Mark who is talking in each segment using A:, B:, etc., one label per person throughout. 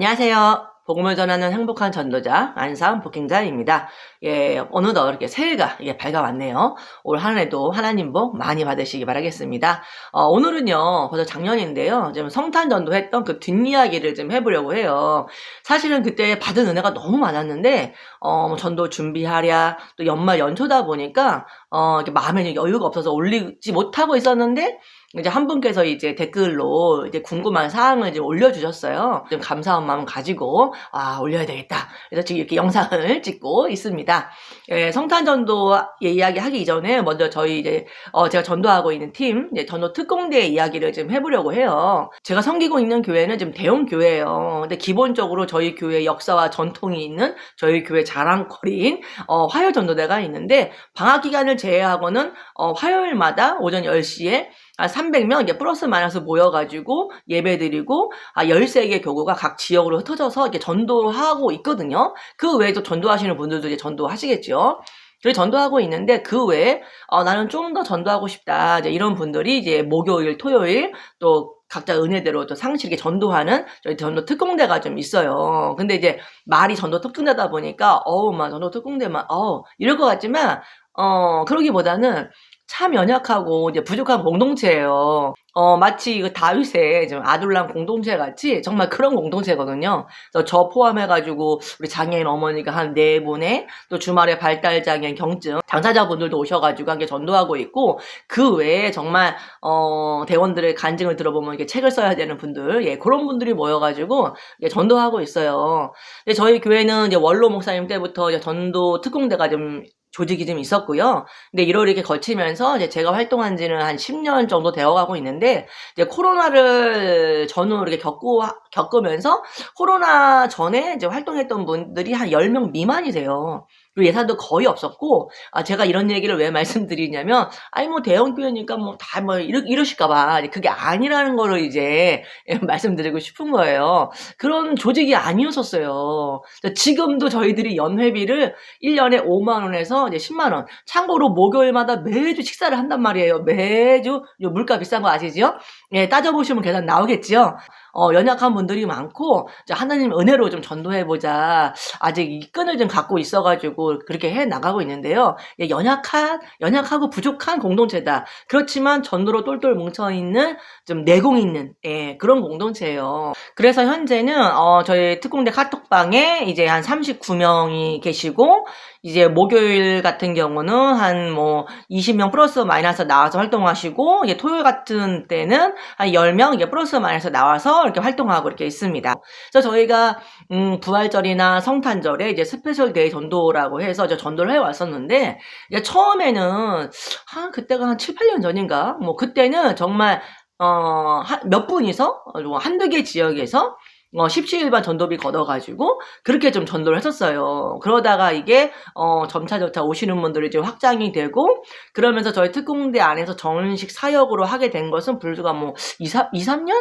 A: 안녕하세요. 복음을 전하는 행복한 전도자 안상 복행자입니다. 예, 어느덧 이렇게 새해가 예, 밝아왔네요. 올 한 해도 하나님 복 많이 받으시기 바라겠습니다. 어, 오늘은요, 벌써 작년인데요. 지금 성탄 전도했던 그 뒷이야기를 좀 해보려고 해요. 사실은 그때 받은 은혜가 너무 많았는데, 어, 뭐 전도 준비하랴, 또 연말 연초다 보니까, 어, 이렇게 마음에 여유가 없어서 올리지 못하고 있었는데, 이제 한 분께서 이제 댓글로 이제 궁금한 사항을 이제 올려주셨어요. 좀 감사한 마음 가지고 아 올려야 되겠다. 그래서 지금 이렇게 영상을 찍고 있습니다. 예, 성탄 전도 이야기 하기 이전에 먼저 저희 이제 어, 제가 전도하고 있는 팀 이제 전도 특공대 이야기를 좀 해보려고 해요. 제가 섬기고 있는 교회는 좀 대형 교회예요. 근데 기본적으로 저희 교회 역사와 전통이 있는 저희 교회 자랑거리인 어, 화요 전도대가 있는데 방학 기간을 제외하고는 어, 화요일마다 오전 10시에 아, 300명 이제 플러스 마이너스 모여가지고 예배 드리고 아, 13개 교구가 각 지역으로 흩어져서 이렇게 전도하고 있거든요. 그 외에도 전도하시는 분들도 이제 전도하시겠죠. 그래 전도하고 있는데 그 외에 어, 나는 좀 더 전도하고 싶다 이제 이런 분들이 이제 목요일, 토요일 또 각자 은혜대로 또 상실하게 전도하는 저희 전도 특공대가 좀 있어요. 근데 이제 말이 전도 특공대다 보니까 어우 막 전도 특공대만 어 이럴 것 같지만 어 그러기보다는 참 연약하고 이제 부족한 공동체예요. 어, 마치 그 다윗의 좀 아둘람 공동체 같이 정말 그런 공동체거든요. 그래서 저 포함해가지고 우리 장애인 어머니가 한 네 분에 또 주말에 발달 장애인 경증 당사자분들도 오셔가지고 함께 전도하고 있고 그 외에 정말 어, 대원들의 간증을 들어보면 이게 책을 써야 되는 분들 예 그런 분들이 모여가지고 예, 전도하고 있어요. 근데 저희 교회는 이제 원로 목사님 때부터 이제 전도 특공대가 좀 조직이 좀 있었고요. 근데 1월 이렇게 거치면서 이제 제가 활동한 지는 한 10년 정도 되어 가고 있는데 이제 코로나를 전후 이렇게 겪고 겪으면서 코로나 전에 이제 활동했던 분들이 한 10명 미만이세요. 예산도 거의 없었고 아 제가 이런 얘기를 왜 말씀드리냐면 아니 뭐 대형 교회니까 뭐 다뭐 뭐 이러, 이러실까봐 그게 아니라는 거를 이제 말씀드리고 싶은 거예요. 그런 조직이 아니었었어요. 지금도 저희들이 연회비를 1년에 5만 원에서 이제 10만 원. 참고로 목요일마다 매주 식사를 한단 말이에요. 매주 물가 비싼 거 아시죠? 예, 따져보시면 계산 나오겠지요. 어, 연약한 분들이 많고 하나님 은혜로 좀 전도해 보자. 아직 이 끈을 좀 갖고 있어가지고 그렇게 해 나가고 있는데요. 예, 연약한 연약하고 부족한 공동체다. 그렇지만 전도로 똘똘 뭉쳐 있는 좀 내공 있는 예, 그런 공동체예요. 그래서 현재는 어, 저희 특공대 카톡방에 이제 한 39명이 계시고 이제 목요일 같은 경우는 한 뭐 20명 플러스 마이너스 나와서 활동하시고 이제 토요일 같은 때는 한 10명 이제 플러스 마이너스 나와서 이렇게 활동하고 이렇게 있습니다. 그래서 저희가 음, 부활절이나 성탄절에 이제 스페셜 데이 전도라고 해서 이제 전도를 해 왔었는데 처음에는 한 그때가 한 7, 8년 전인가 뭐 그때는 정말 어, 몇 분이서 뭐 한두 개 지역에서 어, 17일반 전도비 걷어가지고 그렇게 좀 전도를 했었어요. 그러다가 이게 어, 점차점차 오시는 분들이 좀 확장이 되고 그러면서 저희 특공대 안에서 정식 사역으로 하게 된 것은 불과 뭐 2, 3, 2, 3년?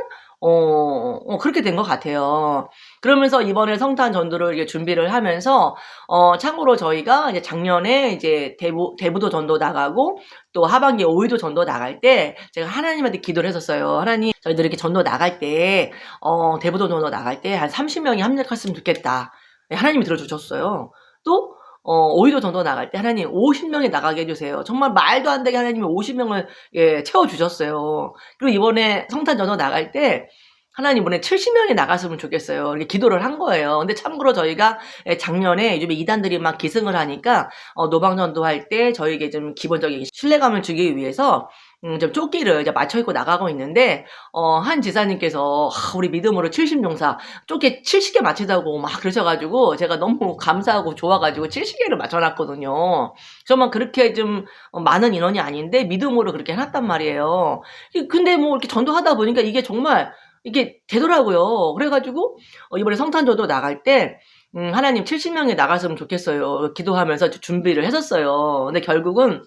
A: 어, 어, 그렇게 된 것 같아요. 그러면서 이번에 성탄 전도를 이제 준비를 하면서, 어, 참고로 저희가 이제 작년에 이제 대부, 대부도 전도 나가고, 또 하반기 오이도 전도 나갈 때, 제가 하나님한테 기도를 했었어요. 하나님, 저희들 이렇게 전도 나갈 때, 어, 대부도 전도 나갈 때 한 30명이 합력했으면 좋겠다. 네, 하나님이 들어주셨어요. 또, 어, 오히려 전도 나갈 때 하나님 50명이 나가게 해주세요. 정말 말도 안 되게 하나님이 50명을 예, 채워주셨어요. 그리고 이번에 성탄 전도 나갈 때 하나님 이번에 70명이 나갔으면 좋겠어요. 이렇게 기도를 한 거예요. 근데 참고로 저희가 예, 작년에 요즘에 이단들이 막 기승을 하니까 어, 노방전도 할 때 저희에게 좀 기본적인 신뢰감을 주기 위해서 음, 좀 조끼를 이제 맞춰 입고 나가고 있는데, 어, 한 지사님께서, 아, 우리 믿음으로 70용사, 조끼 70개 맞추자고 막 그러셔가지고, 제가 너무 감사하고 좋아가지고 70개를 맞춰놨거든요. 정말 그렇게 좀 많은 인원이 아닌데, 믿음으로 그렇게 해놨단 말이에요. 근데 뭐 이렇게 전도하다 보니까 이게 정말, 이게 되더라고요. 그래가지고, 어, 이번에 성탄조도 나갈 때, 음, 하나님 70명이 나갔으면 좋겠어요. 기도하면서 준비를 했었어요. 근데 결국은,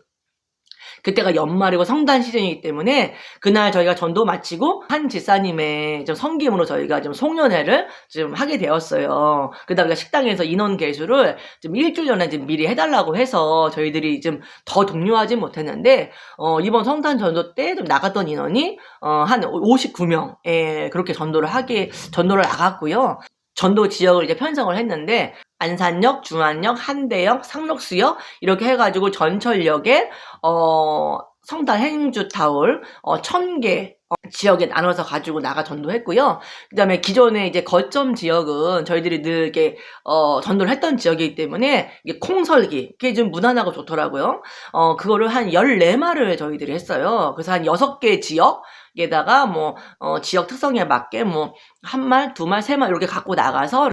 A: 그때가 연말이고 성단 시즌이기 때문에 그날 저희가 전도 마치고 한 집사님의 좀 성김으로 저희가 좀 송년회를 좀 하게 되었어요. 그다음에 식당에서 인원 개수를 좀 일주일 전에 좀 미리 해달라고 해서 저희들이 좀 더 독려하지 못했는데 어, 이번 성단 전도 때 좀 나갔던 인원이 어, 한 59명 예, 그렇게 전도를 하게 전도를 나갔고요. 전도 지역을 이제 편성을 했는데 안산역, 중안역, 한대역, 상록수역 이렇게 해가지고 전철역에 어 성달 행주타올 어, 천개 어, 지역에 나눠서 가지고 나가 전도했고요. 그 다음에 기존에 이제 거점 지역은 저희들이 늘 이렇게 어, 전도를 했던 지역이기 때문에 이게 콩설기 그게 좀 무난하고 좋더라고요. 어, 그거를 한 14마를 저희들이 했어요. 그래서 한 6개 지역에다가 뭐 어, 지역 특성에 맞게 뭐 한 말, 두 말, 세 말 이렇게 갖고 나가서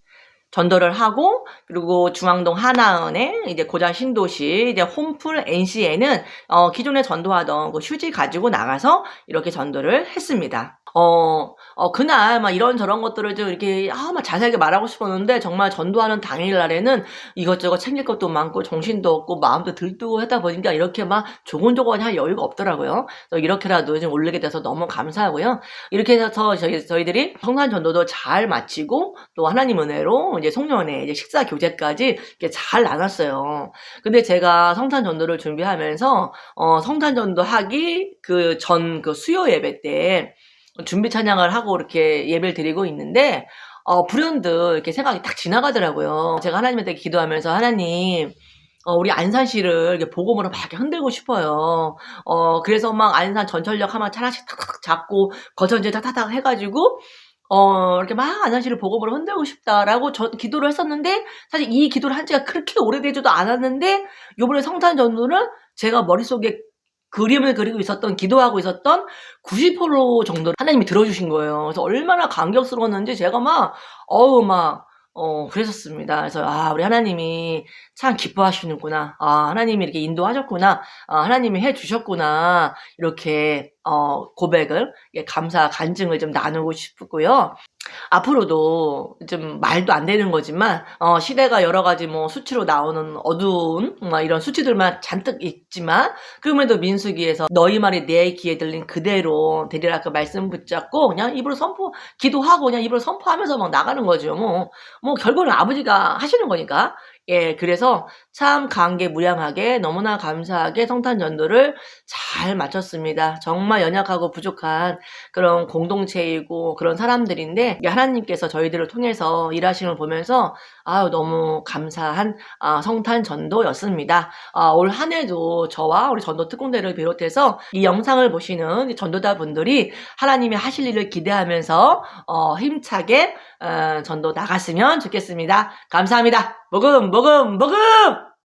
A: 전도를 하고 그리고 중앙동 하나은행 이제 고장 신도시 이제 홈플 NC에는 어, 기존에 전도하던 그 휴지 가지고 나가서 이렇게 전도를 했습니다. 어, 어, 그날 막 이런 저런 것들을 좀 이렇게 아, 막 자세하게 말하고 싶었는데 정말 전도하는 당일날에는 이것저것 챙길 것도 많고 정신도 없고 마음도 들뜨고 하다 보니까 이렇게 막 조곤조곤 할 여유가 없더라고요. 이렇게라도 좀 올리게 돼서 너무 감사하고요. 이렇게 해서 저희, 저희들이 성산 전도도 잘 마치고 또 하나님 은혜로 이제 송년회 이제 식사 교제까지 이렇게 잘 나눴어요. 근데 제가 성산 전도를 준비하면서 어, 성산 전도 하기 그 전그 수요 예배 때 준비 찬양을 하고 이렇게 예배를 드리고 있는데 어, 불현듯 이렇게 생각이 딱 지나가더라고요. 제가 하나님한테 기도하면서 하나님 어, 우리 안산시를 이렇게 복음으로 막 이렇게 흔들고 싶어요. 어, 그래서 막 안산 전철역 하나 하나씩 탁탁 잡고 거천제 탁탁탁 해가지고 어, 이렇게 막 안산시를 복음으로 흔들고 싶다라고 저 기도를 했었는데 사실 이 기도를 한 지가 그렇게 오래되지도 않았는데 요번에 성탄 전도는 제가 머릿속에 그림을 그리고 있었던 기도하고 있었던 90% 정도를 하나님이 들어주신 거예요. 그래서 얼마나 감격스러웠는지 제가 막 어우 막 어, 그랬었습니다. 그래서, 아, 우리 하나님이 참 기뻐하시는구나. 아, 하나님이 이렇게 인도하셨구나. 아, 하나님이 해주셨구나. 이렇게, 어, 고백을, 예, 감사, 간증을 좀 나누고 싶고요. 앞으로도 좀 말도 안 되는 거지만, 어, 시대가 여러 가지 뭐 수치로 나오는 어두운, 막 이런 수치들만 잔뜩 있지만, 그럼에도 민수기에서 너희 말이 내 귀에 들린 그대로 되리라 그 말씀 붙잡고, 그냥 입으로 선포, 기도하고 그냥 입으로 선포하면서 막 나가는 거죠. 뭐, 뭐 결국은 아버지가 하시는 거니까. 예, 그래서 참 감개무량하게 너무나 감사하게 성탄 전도를 잘 마쳤습니다. 정말 연약하고 부족한 그런 공동체이고 그런 사람들인데 하나님께서 저희들을 통해서 일하시는 걸 보면서 아유 너무 감사한 아, 성탄 전도였습니다. 아, 올 한 해도 저와 우리 전도 특공대를 비롯해서 이 영상을 보시는 전도자 분들이 하나님이 하실 일을 기대하면서 어, 힘차게 어, 전도 나갔으면 좋겠습니다. 감사합니다. 먹음, 먹음, 먹음!